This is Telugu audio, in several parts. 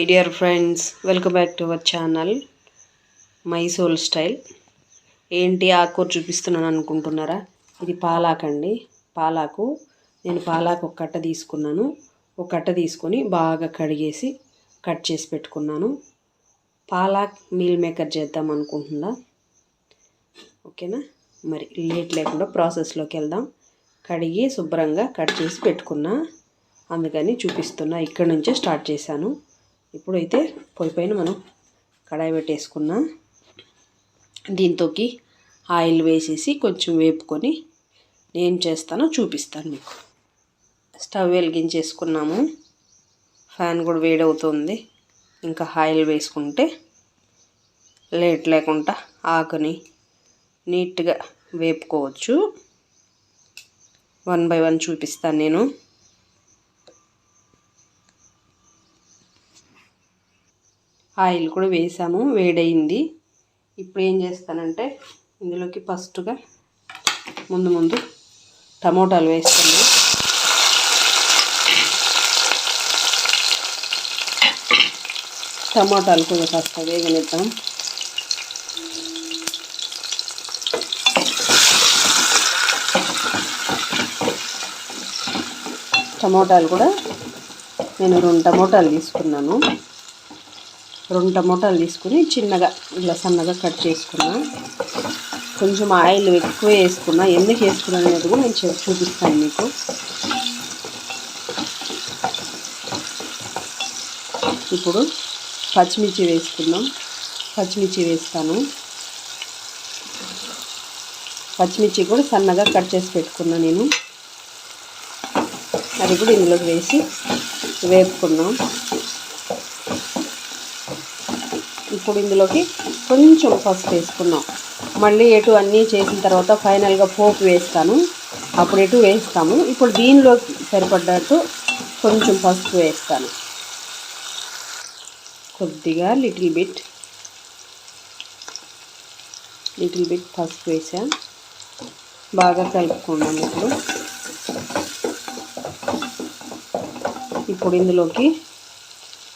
My dear friends welcome back to our channel my soul style ఏంటి ఆకుకూర చూపిస్తున్నాను అనుకుంటున్నారా? ఇది పాలాకండి పాలాకు నేను పాలాకు ఒక కట్ట తీసుకున్నాను. ఒక కట్ట తీసుకొని బాగా కడిగేసి కట్ చేసి పెట్టుకున్నాను. పాలాక్ మీల్ మేకర్ చేద్దాం అనుకుంటున్నా. ఓకేనా? మరి లేట్ లేకుండా ప్రాసెస్లోకి వెళ్దాం. కడిగి శుభ్రంగా కట్ చేసి పెట్టుకున్నా. అందుకని చూపిస్తున్నా. ఇక్కడ నుంచే స్టార్ట్ చేశాను. ఇప్పుడైతే పొయ్యి పైన మనం కడాయి పెట్టేసుకున్నా దీంతోకి ఆయిల్ వేసేసి కొంచెం వేపుకొని నేను చేస్తానో చూపిస్తాను మీకు. స్టవ్ వెలిగించేసుకున్నాము. ఫ్యాన్ కూడా వేడవుతుంది. ఇంకా ఆయిల్ వేసుకుంటే లేట్ లేకుండా ఆకుని నీట్గా వేపుకోవచ్చు. వన్ బై వన్ చూపిస్తాను నేను. ఆయిల్ కూడా వేసాము వేడయింది. ఇప్పుడు ఏం చేస్తానంటే ఇందులోకి ఫస్ట్గా ముందు ముందు టమోటాలు వేస్తాను. టమోటాలు కూడా కాస్త వేగనిద్దాం. టమోటాలు కూడా నేను రెండు టమోటాలు తీసుకున్నాను. రెండు టమోటాలు తీసుకుని చిన్నగా ఇలా సన్నగా కట్ చేసుకున్నా. కొంచెం ఆయిల్ ఎక్కువ వేసుకున్నా. ఎందుకు వేసుకున్నాను అనేది కూడా నేను చూపిస్తాను మీకు. ఇప్పుడు పచ్చిమిర్చి వేసుకుందాం. పచ్చిమిర్చి వేస్తాను. పచ్చిమిర్చి కూడా సన్నగా కట్ చేసి పెట్టుకున్నా నేను. అది కూడా ఇందులోకి వేసి వేపుకున్నాం ఇప్పుడు ఇందులోకి కొంచెం పసుపు వేసుకున్నాం మళ్ళీ ఎటు అన్నీ చేసిన తర్వాత ఫైనల్గా పోపు వేస్తాను. అప్పుడు ఎటు వేస్తాము. ఇప్పుడు దీనిలోకి సరిపడ్డట్టు కొంచెం పసుపు వేస్తాను. కొద్దిగా లిటిల్ బిట్ లిటిల్ బిట్ పసుపు వేసా. బాగా కలుపుకున్నాం ఇప్పుడు. ఇప్పుడు ఇందులోకి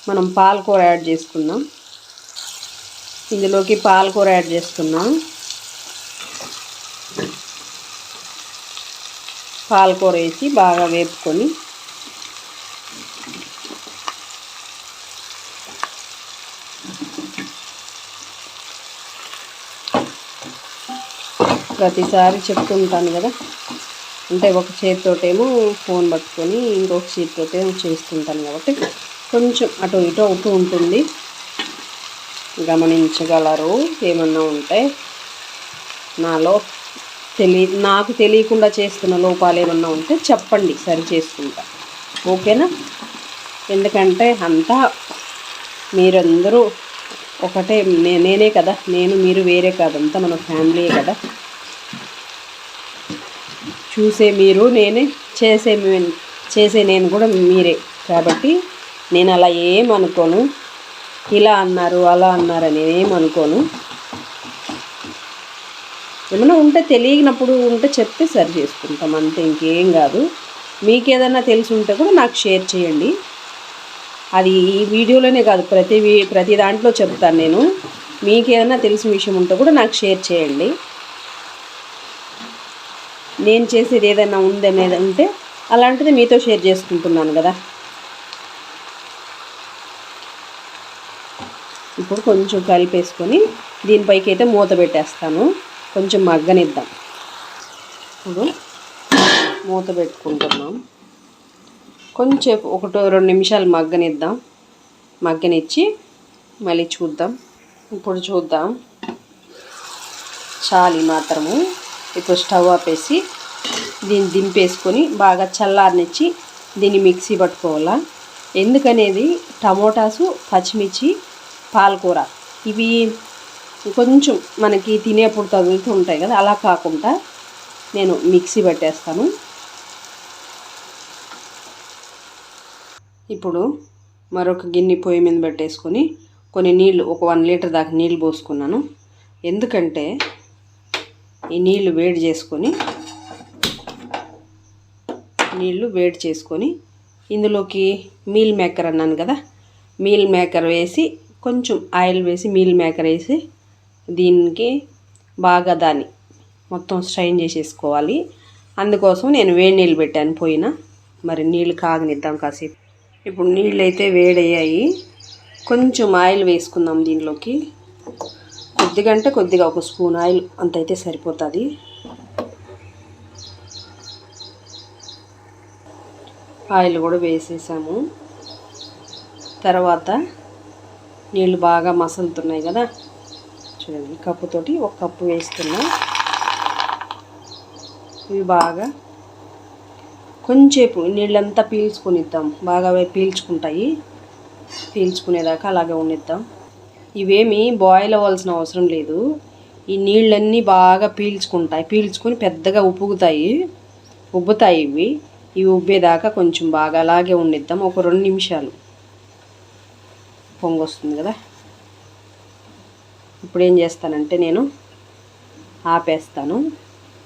మనం పాలకూర యాడ్ చేసుకుందాం. ఇందులోకి పాలకూర యాడ్ చేస్తున్నాం పాలకూర వేసి బాగా వేపుకొని ప్రతిసారి చెప్తుంటాను కదా. అంటే ఒక చేతితోటేమో ఫోన్ పట్టుకొని ఇంకొక చేతితోటేమో చేస్తుంటాను కాబట్టి కొంచెం అటు ఇటు అవుతూ ఉంటుంది. గమనించగలరు. ఏమన్నా ఉంటే నాలో తెలియ నాకు తెలియకుండా చేస్తున్న లోపాలు ఏమన్నా ఉంటే చెప్పండి. సరి చేసుకుంటా. ఓకేనా? ఎందుకంటే అంతా మీరందరూ ఒకటే నేనే కదా. నేను మీరు వేరే కాదంతా మన ఫ్యామిలీయే కదా. చూసే మీరు నేనే చేసే చేసే నేను కూడా మీరే. కాబట్టి నేను అలా ఏమనుకోను ఇలా అన్నారు అలా అన్నారు అని ఏమనుకోను. ఏమైనా ఉంటే తెలియనప్పుడు ఉంటే చెప్తే సరి చేసుకుంటాం అంతే ఇంకేం కాదు. మీకు ఏదైనా తెలిసి ఉంటే కూడా నాకు షేర్ చేయండి. అది ఈ వీడియోలోనే కాదు ప్రతి ప్రతి దాంట్లో చెప్తాను నేను. మీకు ఏదైనా తెలిసిన విషయం ఉంటే కూడా నాకు షేర్ చేయండి. నేను చేసేది ఏదైనా ఉందనేది ఉంటే అలాంటిది మీతో షేర్ చేసుకుంటున్నాను కదా. ఇప్పుడు కొంచెం కలిపేసుకొని దీనిపైకి అయితే మూత పెట్టేస్తాను. కొంచెం మగ్గనిద్దాం. ఇప్పుడు మూత పెట్టుకుంటున్నాం. కొంచెం ఒకటో రెండు నిమిషాలు మగ్గనిద్దాం. మగ్గనిచ్చి మళ్ళీ చూద్దాం. ఇప్పుడు చూద్దాం. చాలి మాత్రము ఇప్పుడు స్టవ్ ఆపేసి దీన్ని దింపేసుకొని బాగా చల్లారనిచ్చి దీన్ని మిక్సీ పట్టుకోవాలా? ఎందుకనేది టమోటాసు పచ్చిమిర్చి పాలకూర. ఇవి కొంచెం మనకి తినేప్పుడు తగులుతూ ఉంటాయి కదా అలా కాకుండా నేను మిక్సీ పెట్టేస్తాను. ఇప్పుడు మరొక గిన్నె పొయ్యి మీద పెట్టేసుకొని కొన్ని నీళ్ళు ఒక వన్ లీటర్ దాకా నీళ్ళు పోసుకున్నాను. ఎందుకంటే ఈ నీళ్ళు వేడి చేసుకొని నీళ్ళు వేడి చేసుకొని ఇందులోకి మీల్ మేకర్ అన్నాను కదా మీల్ మేకర్ వేసి కొంచెం ఆయిల్ వేసి మీల్ మేకర్ వేసి దీనికి బాగా దాన్ని మొత్తం స్ట్రైన్ చేసేసుకోవాలి. అందుకోసం నేను వేడి నీళ్ళు పెట్టాను పోయిన. మరి నీళ్ళు కాగనిద్దాం కాసేపు. ఇప్పుడు నీళ్ళు అయితే వేడయ్యాయి. కొంచెం ఆయిల్ వేసుకుందాం దీనిలోకి. కొద్దిగా అంటే కొద్దిగా ఒక స్పూన్ ఆయిల్ అంత అయితే సరిపోతుంది. ఆయిల్ కూడా వేసేసాము. తర్వాత నీళ్ళు బాగా మసలుతున్నాయి కదా. చూడండి కప్పుతోటి ఒక కప్పు వేస్తున్నా. ఇవి బాగా కొంచెంసేపు నీళ్ళంతా పీల్చుకునిద్దాం. బాగా పీల్చుకుంటాయి. పీల్చుకునేదాకా అలాగే ఉండిద్దాం. ఇవేమి బాయిల్ అవ్వాల్సిన అవసరం లేదు. ఈ నీళ్ళన్నీ బాగా పీల్చుకుంటాయి. పీల్చుకుని పెద్దగా ఉప్పుగుతాయి. ఉబ్బుతాయి ఇవి. ఇవి ఉబ్బేదాకా కొంచెం బాగా అలాగే ఉండిద్దాం. ఒక రెండు నిమిషాలు. పొంగొస్తుంది కదా. ఇప్పుడు ఏం చేస్తానంటే నేను ఆపేస్తాను.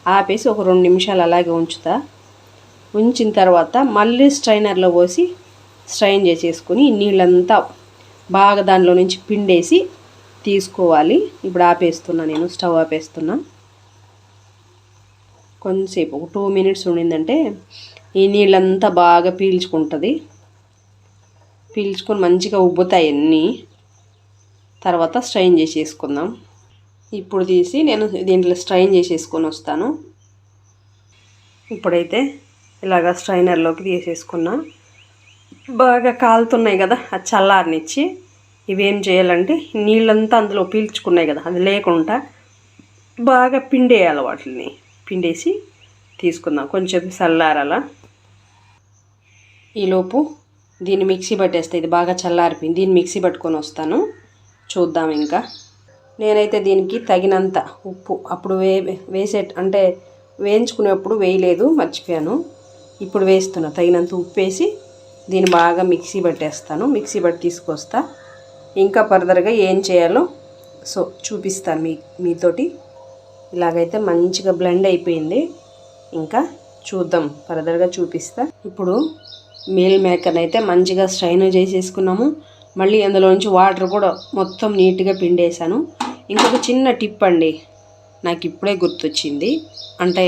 ఆపేసి ఒక రెండు నిమిషాలు అలాగే ఉంచుతా. ఉంచిన తర్వాత మళ్ళీ స్ట్రైనర్లో పోసి స్ట్రైన్ చేసేసుకొని నీళ్ళంతా బాగా దానిలో నుంచి పిండేసి తీసుకోవాలి. ఇప్పుడు ఆపేస్తున్నా నేను స్టవ్ ఆపేస్తున్నా. కొంతసేపు ఒక టూ మినిట్స్ ఉండిందంటే ఈ నీళ్ళంతా బాగా పీల్చుకుంటుంది. పీల్చుకొని మంచిగా ఉబ్బుతాయి అన్నీ. తర్వాత స్ట్రైన్ చేసేసుకుందాం. ఇప్పుడు తీసి నేను దీంట్లో స్ట్రైన్ చేసేసుకొని వస్తాను. ఇప్పుడైతే ఇలాగ స్ట్రైనర్లోకి తీసేసుకున్నా. బాగా కాలుతున్నాయి కదా అది చల్లారనిచ్చి. ఇవేం చేయాలంటే నీళ్ళంతా అందులో పీల్చుకున్నాయి కదా అది లేకుండా బాగా పిండేయాలి వాటిని పిండేసి తీసుకుందాం. కొంచెం చల్లారాల. ఈలోపు దీన్ని మిక్సీ పట్టేస్తే ఇది బాగా చల్లారిపోయింది. దీన్ని మిక్సీ పట్టుకొని వస్తాను. చూద్దాం ఇంకా. నేనైతే దీనికి తగినంత ఉప్పు. అప్పుడు వే వేసే అంటే వేయించుకునేప్పుడు వేయలేదు మర్చిపోయాను. ఇప్పుడు వేస్తున్నా. తగినంత ఉప్పు వేసి దీన్ని బాగా మిక్సీ పట్టేస్తాను. మిక్సీ పట్టి తీసుకొస్తా. ఇంకా ఫర్దర్గా ఏం చేయాలో సో చూపిస్తాను మీ మీతోటి. ఇలాగైతే మంచిగా బ్లెండ్ అయిపోయింది. ఇంకా చూద్దాం. ఫర్దర్గా చూపిస్తా. ఇప్పుడు మీల్ మేకర్ని అయితే మంచిగా స్ట్రైన్ చేసేసుకున్నాము. మళ్ళీ అందులోంచి వాటర్ కూడా మొత్తం నీట్గా పిండేశాను. ఇంకొక చిన్న టిప్ అండి నాకు ఇప్పుడే గుర్తొచ్చింది. అంటే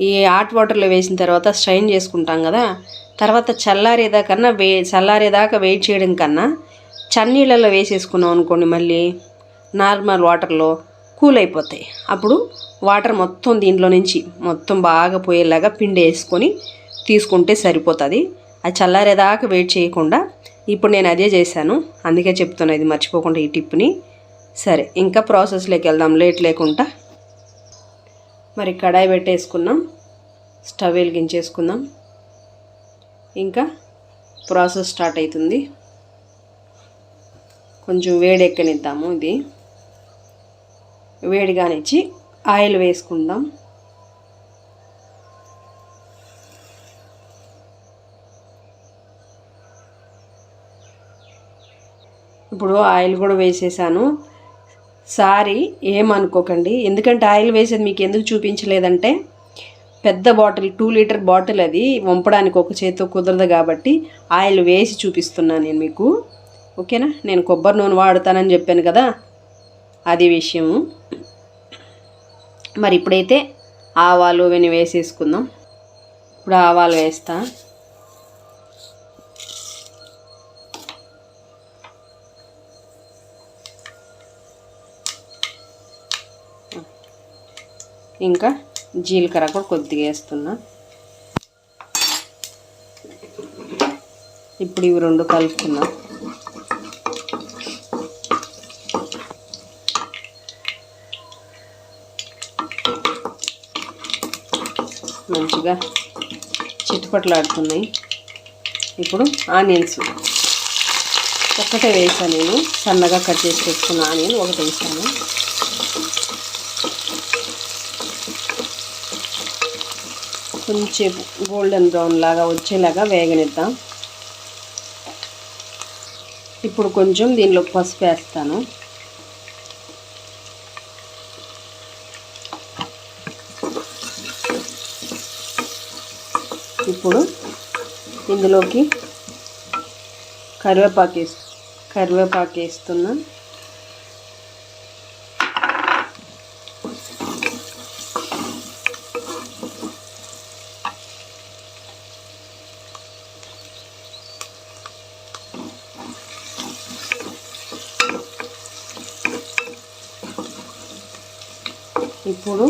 ఈ హాట్ వాటర్లో వేసిన తర్వాత స్ట్రైన్ చేసుకుంటాం కదా తర్వాత చల్లారేదాకన్నా వే చల్లారేదాకా వెయిట్ చేయడం కన్నా చన్నీళ్ళలో వేసేసుకున్నాం అనుకోండి మళ్ళీ నార్మల్ వాటర్లో కూల్ అయిపోతాయి. అప్పుడు వాటర్ మొత్తం దీంట్లో నుంచి మొత్తం బాగా పోయేలాగా పిండి వేసుకొని తీసుకుంటే సరిపోతుంది. అది చల్లారేదాకా వెయిట్ చేయకుండా ఇప్పుడు నేను అదే చేశాను. అందుకే చెప్తున్నా ఇది మర్చిపోకుండా ఈ టిప్ని సరే ఇంకా ప్రాసెస్లోకి వెళ్దాం. లేట్ లేకుండా. మరి కడాయి పెట్టేసుకున్నాం. స్టవ్ వెలిగించేసుకుందాం ఇంకా ప్రాసెస్ స్టార్ట్ అవుతుంది కొంచెం వేడి ఎక్కనిద్దాము ఇది. వేడిగానిచ్చి ఆయిల్ వేసుకుందాం. ఇప్పుడు ఆయిల్ కూడా వేసేసాను. సారీ ఏమనుకోకండి. ఎందుకంటే ఆయిల్ వేసేది మీకు ఎందుకు చూపించలేదంటే పెద్ద బాటిల్ టూ లీటర్ బాటిల్ అది వంపడానికి ఒక చేతితో కుదరదు కాబట్టి ఆయిల్ వేసి చూపిస్తున్నాను నేను మీకు. ఓకేనా? నేను కొబ్బరి నూనె వాడుతానని చెప్పాను కదా? అది విషయము. మరి ఇప్పుడైతే ఆవాలు ఇవన్నీ వేసేసుకుందాం. ఇప్పుడు ఆవాలు వేస్తా. ఇంకా జీలకర్ర కూడా కొద్దిగా వేస్తున్నా. ఇప్పుడు ఇవి రెండు కలుపుకుందాం మంచిగా చిట్టుపట్లాడుతున్నాయి ఇప్పుడు ఆనియన్స్ ఒక్కటే వేసాను నేను. సన్నగా కట్ చేసి పెట్టుకున్న ఆనియన్ ఒకటి వేసాను. కొంచెం గోల్డెన్ బ్రౌన్ లాగా వచ్చేలాగా వేగనిద్దాం. ఇప్పుడు కొంచెం దీనిలో పసుపు వేస్తాను. ఇప్పుడు ఇందులోకి కరివేపాకు వేసుకుంటాను కరివేపాకు వేస్తున్నాను ఇప్పుడు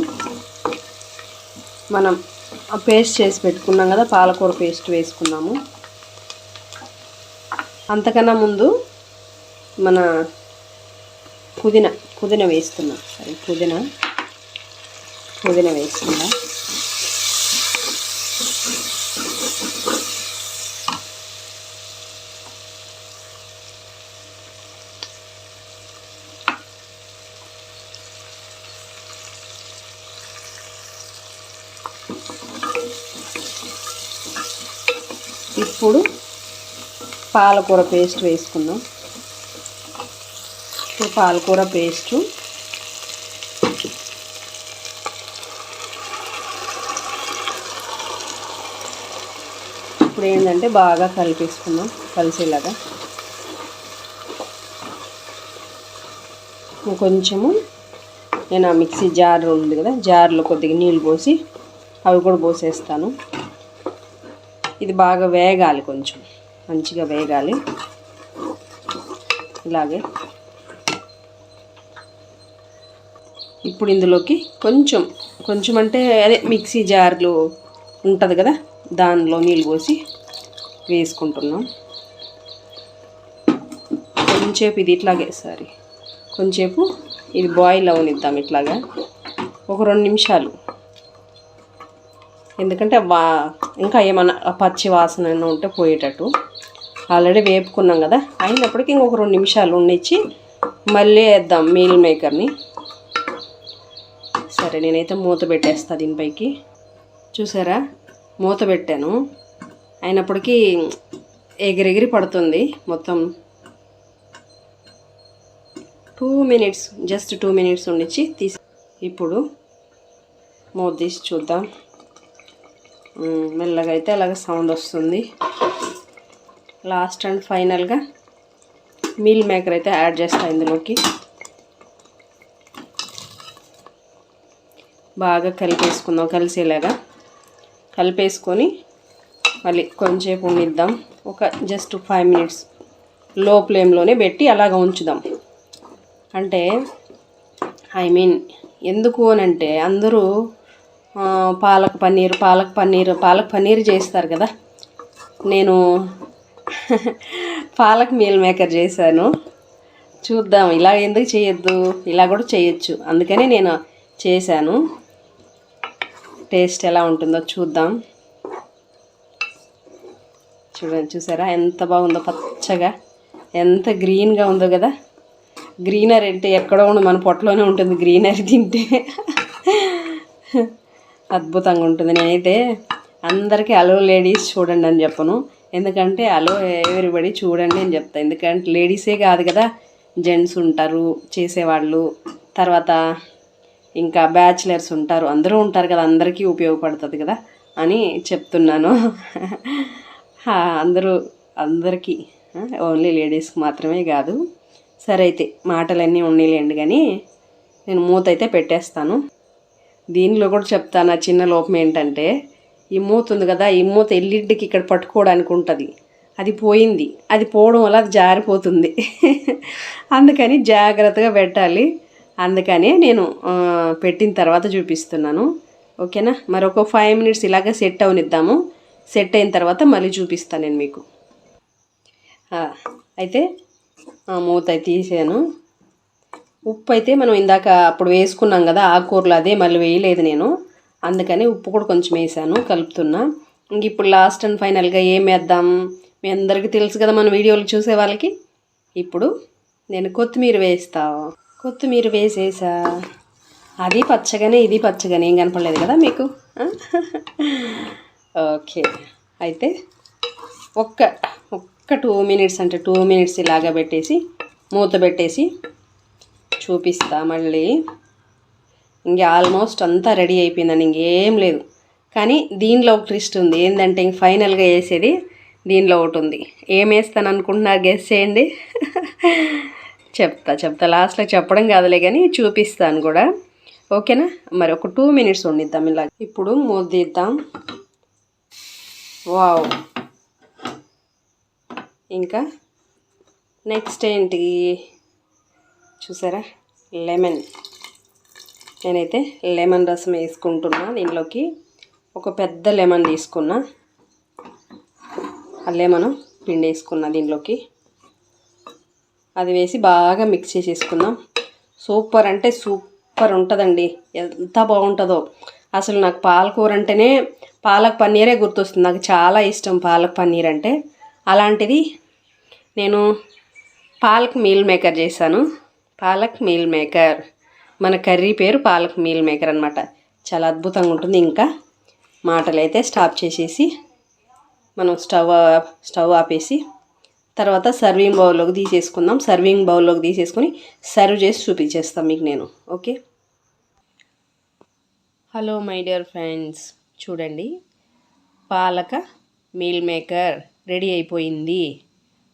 మనం ఆ పేస్ట్ చేసి పెట్టుకున్నాం కదా పాలకూర పేస్ట్ వేసుకున్నాము. అంతకన్నా ముందు మన పుదీనా పుదీనా వేస్తున్నాం. సరే పుదీనా పుదీనా వేసుకుందాం. ఇప్పుడు పాలకూర పేస్ట్ వేసుకుందాం. ఇప్పుడు పాలకూర పేస్టు. ఇప్పుడు ఏంటంటే బాగా కలిపేసుకుందాం కలిసేలాగా. కొంచెము నేను ఆ మిక్సీ జార్ ఉంది కదా జార్లో కొద్దిగా నీళ్ళు పోసి అవి కూడా పోసేస్తాను. ఇది బాగా వేగాలి కొంచెం. మంచిగా వేగాలి. ఇలాగే. ఇప్పుడు ఇందులోకి కొంచెం కొంచెం అంటే అదే మిక్సీ జార్లో ఉంటుంది కదా? దానిలో నీళ్ళు పోసి వేసుకుంటున్నాం. కొంచెంసేపు ఇది ఇట్లాగే సారీ. కొంచెంసేపు ఇది బాయిల్ అవనిద్దాం ఇట్లాగా. ఒక రెండు నిమిషాలు. ఎందుకంటే వా ఇంకా ఏమన్నా పచ్చి వాసన ఉంటే పోయేటట్టు. ఆల్రెడీ వేపుకున్నాం కదా. అయినప్పటికీ ఇంకొక రెండు నిమిషాలు ఉండిచ్చి మళ్ళీ వేద్దాం మీల్ మేకర్ని సరే నేనైతే మూత పెట్టేస్తా దీనిపైకి చూసారా? మూత పెట్టాను. అయినప్పటికీ ఎగిరెగిరి పడుతుంది మొత్తం. Two minutes just two minutes ఉండిచ్చి తీసి ఇప్పుడు మూత తీసి చూద్దాం. మెల్లగా అయితే అలాగ సౌండ్ వస్తుంది. లాస్ట్ అండ్ ఫైనల్గా మీల్ మేకర్ అయితే యాడ్ చేస్తా ఇందులోకి. బాగా కలిపేసుకుందాం కలిసేలాగా. కలిపేసుకొని మళ్ళీ కొంచెంసేపు ఉండిద్దాం. ఒక జస్ట్ ఫైవ్ మినిట్స్లో ఫ్లేమ్లోనే పెట్టి అలాగ ఉంచుదాం. అంటే ఐ మీన్ ఎందుకు అని అంటే అందరూ పాలక్ పన్నీర్ పాలక్ పన్నీర్ పాలక్ పన్నీర్ చేస్తారు కదా. నేను పాలక్ మీల్ మేకర్ చేశాను. చూద్దాం ఇలా ఎందుకు చేయొద్దు? ఇలా కూడా చేయొచ్చు. అందుకనే నేను చేశాను. టేస్ట్ ఎలా ఉంటుందో చూద్దాం. చూడండి చూసారా? ఎంత బాగుందో పచ్చగా. ఎంత గ్రీన్గా ఉందో కదా. గ్రీనరీ అంటే ఎక్కడో ఉండదు మన పొట్టలోనే ఉంటుంది గ్రీనరీ తింటే. అద్భుతంగా ఉంటుంది. నేనైతే అందరికీ అలో లేడీస్ చూడండి అని చెప్పను. ఎందుకంటే అలో ఎవరిబడి చూడండి అని చెప్తా. ఎందుకంటే లేడీసే కాదు కదా జెంట్స్ ఉంటారు చేసేవాళ్ళు తర్వాత ఇంకా బ్యాచిలర్స్ ఉంటారు. అందరూ ఉంటారు కదా అందరికీ ఉపయోగపడుతుంది కదా అని చెప్తున్నాను. అందరూ అందరికీ ఓన్లీ లేడీస్కి మాత్రమే కాదు. సరే అయితే మాటలన్నీ ఉండలేండి కానీ నేను మూత అయితే పెట్టేస్తాను. దీనిలో కూడా చెప్తాను ఆ చిన్న లోపం ఏంటంటే ఈ మూత ఉంది కదా ఈ మూత ఎల్లింటికి ఇక్కడ పట్టుకోవడానికి ఉంటుంది. అది పోయింది. అది పోవడం వల్ల అది జారిపోతుంది. అందుకని జాగ్రత్తగా పెట్టాలి. అందుకని నేను పెట్టిన తర్వాత చూపిస్తున్నాను. ఓకేనా? మరి ఒక ఫైవ్ మినిట్స్ ఇలాగ సెట్ అవనిద్దాము. సెట్ అయిన తర్వాత మళ్ళీ చూపిస్తాను నేను మీకు. అయితే ఆ మూత తీసాను ఉప్పు అయితే మనం ఇందాక అప్పుడు వేసుకున్నాం కదా ఆకుకూరలు అదే మళ్ళీ వేయలేదు నేను. అందుకని ఉప్పు కూడా కొంచెం వేసాను కలుపుతున్నా. ఇంక ఇప్పుడు లాస్ట్ అండ్ ఫైనల్గా ఏం వేద్దాం? మీ అందరికీ తెలుసు కదా మన వీడియోలు చూసే వాళ్ళకి? ఇప్పుడు నేను కొత్తిమీర వేస్తా. కొత్తిమీర వేసేసా. అది పచ్చగానే ఇది పచ్చగానే ఏం కనపడలేదు కదా మీకు? ఓకే అయితే ఒక్క ఒక్క టూ మినిట్స్ అంటే టూ మినిట్స్ ఇలాగా పెట్టేసి మూత పెట్టేసి చూపిస్తా మళ్ళీ. ఇంక ఆల్మోస్ట్ అంతా రెడీ అయిపోయిందని ఇంకేం లేదు. కానీ దీనిలో ఒక ట్విస్ట్ ఉంది ఏంటంటే ఇంక ఫైనల్గా వేసేది దీనిలో ఒకటి ఉంది. ఏం వేస్తాను అనుకుంటున్నారు గెస్ చేయండి. చెప్తా చెప్తా. లాస్ట్లో చెప్పడం కాదులే కానీ చూపిస్తాను కూడా. ఓకేనా? మరి ఒక టూ మినిట్స్ ఉండిద్దాం ఇలా. ఇప్పుడు మూద్దిద్దాం వావ్ ఇంకా నెక్స్ట్ ఏంటి? చూసారా? లెమన్. నేనైతే లెమన్ రసం వేసుకుంటున్నా. దీనిలోకి ఒక పెద్ద లెమన్ తీసుకున్నా. ఆ లెమన్ పిండి వేసుకున్నా దీనిలోకి అది వేసి బాగా మిక్స్ చేసేసుకుందాం. సూపర్ అంటే సూపర్ ఉంటుందండి. ఎంత బాగుంటుందో. అసలు నాకు పాలకూర అంటేనే పాలక్ పన్నీరే గుర్తొస్తుంది. నాకు చాలా ఇష్టం పాలక్ పన్నీర్ అంటే. అలాంటిది నేను పాలక్ మీల్ మేకర్ చేశాను. Palak meal maker. మన కర్రీ పేరు పాలక్ మీల్ మేకర్ అనమాట చాలా అద్భుతంగా ఉంటుంది. ఇంకా మాటలైతే స్టాప్ చేసేసి మనం స్టవ్ స్టవ్ ఆపేసి తర్వాత సర్వింగ్ బౌల్లోకి తీసేసుకుందాం. సర్వింగ్ బౌల్లోకి తీసేసుకొని సర్వ్ చేసి చూపించేస్తాం మీకు నేను. Okay? Hello my dear friends. చూడండి. పాలక మీల్ మేకర్ రెడీ అయిపోయింది.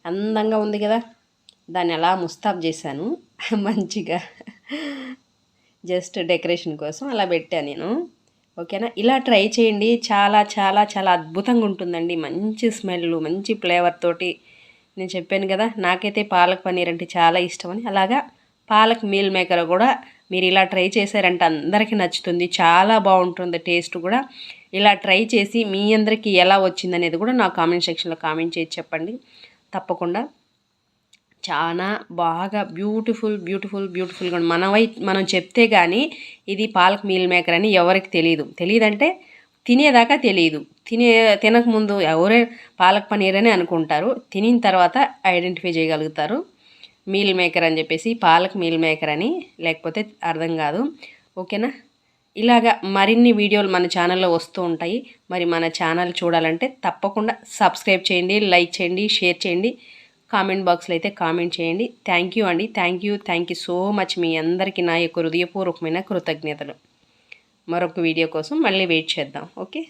అందంగా ఉంది కదా. దాన్ని ఎలా ముస్తాబ్ చేశాను. మంచిగా జస్ట్ డెకరేషన్ కోసం అలా పెట్టాను నేను. ఓకేనా? ఇలా ట్రై చేయండి. చాలా చాలా చాలా అద్భుతంగా ఉంటుందండి. మంచి స్మెల్ మంచి ఫ్లేవర్ తోటి. నేను చెప్పాను కదా నాకైతే పాలక్ పన్నీర్ అంటే చాలా ఇష్టం అని. అలాగా పాలక్ మీల్ మేకర్ కూడా మీరు ఇలా ట్రై చేశారంటే అందరికీ నచ్చుతుంది. చాలా బాగుంటుంది టేస్ట్ కూడా. ఇలా ట్రై చేసి మీ అందరికీ ఎలా వచ్చిందనేది కూడా నా కామెంట్ సెక్షన్లో కామెంట్ చేసి చెప్పండి. తప్పకుండా. చాలా బాగా బ్యూటిఫుల్ బ్యూటిఫుల్ బ్యూటిఫుల్గా మనవై మనం చెప్తే కానీ ఇది పాలక్ మీల్ మేకర్ అని ఎవరికి తెలియదు తెలియదంటే తినేదాకా తెలియదు తినే తినకముందు ఎవరే పాలక్ పనీర్ అని అనుకుంటారు. తినిన తర్వాత ఐడెంటిఫై చేయగలుగుతారు. మీల్ మేకర్ అని చెప్పేసి పాలక్ మీల్ మేకర్ అని లేకపోతే అర్థం కాదు. ఓకేనా? ఇలాగా మరిన్ని వీడియోలు మన ఛానల్లో వస్తూ ఉంటాయి. మరి మన ఛానల్ చూడాలంటే తప్పకుండా సబ్స్క్రైబ్ చేయండి లైక్ చేయండి షేర్ చేయండి. కామెంట్ బాక్స్లో అయితే కామెంట్ చేయండి. థ్యాంక్ యూ అండి. Thank you thank you so much మీ అందరికీ నా యొక్క హృదయపూర్వకమైన కృతజ్ఞతలు. మరొక వీడియో కోసం మళ్ళీ వెయిట్ చేద్దాం. ఓకే